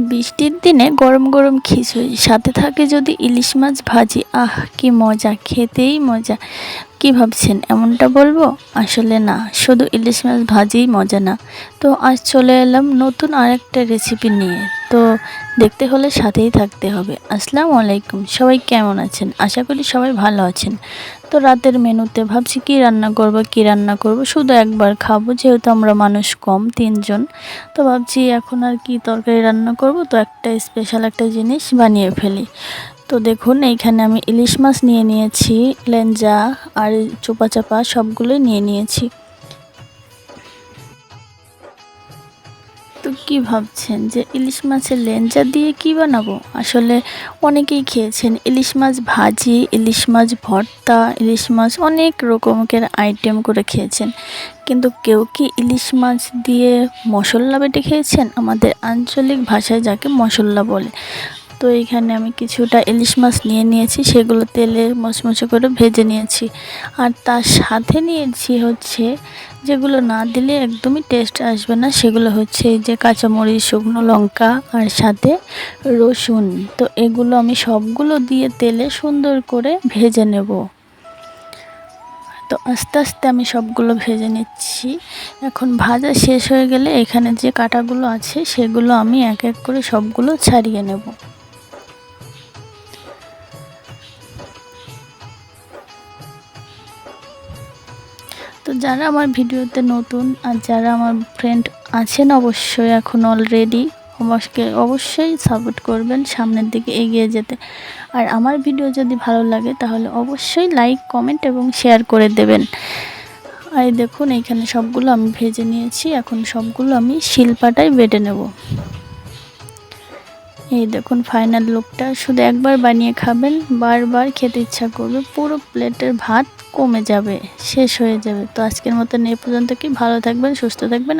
বৃষ্টির দিনে গরম গরম খিচুড়ি, সাথে থাকে যদি ইলিশ মাছ ভাজি। আহ, কি মজা, খেতেই মজা। কি ভাবছেন, এমনটা বলব? আসলে না, শুধু ইলিশ মাছ ভাজিই মজা না। তো আজ চলে এলাম নতুন আরেকটা রেসিপি নিয়ে। তো দেখতে হলে সাথেই থাকতে হবে। আসসালামু আলাইকুম, সবাই কেমন আছেন? আশা করি সবাই ভালো আছেন। তো রাতের মেনুতে ভাবছি কি রান্না করব, কি রান্না করব? শুধু একবার খাব, যেহেতু আমরা মানুষ কম, তিনজন। তো ভাবছি এখন আর কি তরকারি রান্না করব, তো একটা স্পেশাল একটা জিনিস বানিয়ে ফেলি। তো দেখুন, এইখানে আমি ইলিশ মাছ নিয়ে নিয়েছি, লেঞ্জা আর চোপা চাপা সবগুলোই নিয়ে নিয়েছি। তো কি ভাবছেন যে ইলিশ মাছের লেঞ্জা দিয়ে কি বানাবো? আসলে অনেকেই খেয়েছেন ইলিশ মাছ ভাজি, ইলিশ মাছ ভর্তা, ইলিশ মাছ অনেক রকমের আইটেম করে খেয়েছেন। কিন্তু কেউ কি ইলিশ মাছ দিয়ে মশলা বেটে খেয়েছেন? আমাদের আঞ্চলিক ভাষায় যাকে মশলা বলে। তো এইখানে আমি কিছুটা ইলিশ মাছ নিয়ে নিয়েছি, সেগুলো তেলে মচমচে করে ভেজে নিয়েছি। আর তার সাথে নিয়েছি হচ্ছে, যেগুলো না দিলে একদমই টেস্ট আসবে না, সেগুলো হচ্ছে এই যে কাঁচামরিচ, শুকনো লঙ্কা আর সাথে রসুন। তো এগুলো আমি সবগুলো দিয়ে তেলে সুন্দর করে ভেজে নেব। তো আস্তে আস্তে আমি সবগুলো ভেজে নিচ্ছি। এখন ভাজা শেষ হয়ে গেলে এখানে যে কাটাগুলো আছে, সেগুলো আমি এক এক করে সবগুলো ছাড়িয়ে নেব। যারা আমার ভিডিওতে নতুন আর যারা আমার ফ্রেন্ড আছেন অবশ্যই এখন অলরেডি অবশ্যই অবশ্যই সাপোর্ট করবেন সামনের দিকে এগিয়ে যেতে। আর আমার ভিডিও যদি ভালো লাগে তাহলে অবশ্যই লাইক কমেন্ট এবং শেয়ার করে দেবেন। আর দেখুন এইখানে সবগুলো আমি ভেজে নিয়েছি, এখন সবগুলো আমি শিলপাটায় বেটে নেব। এই দেখুন ফাইনাল লুকটা শুধু একবার বানিয়ে খাবেন, বারবার খেতে ইচ্ছা করবে, পুরো প্লেটের ভাত কমে যাবে, শেষ হয়ে যাবে। তো আজকের মতন এ পর্যন্ত কি? ভালো থাকবেন, সুস্থ থাকবেন।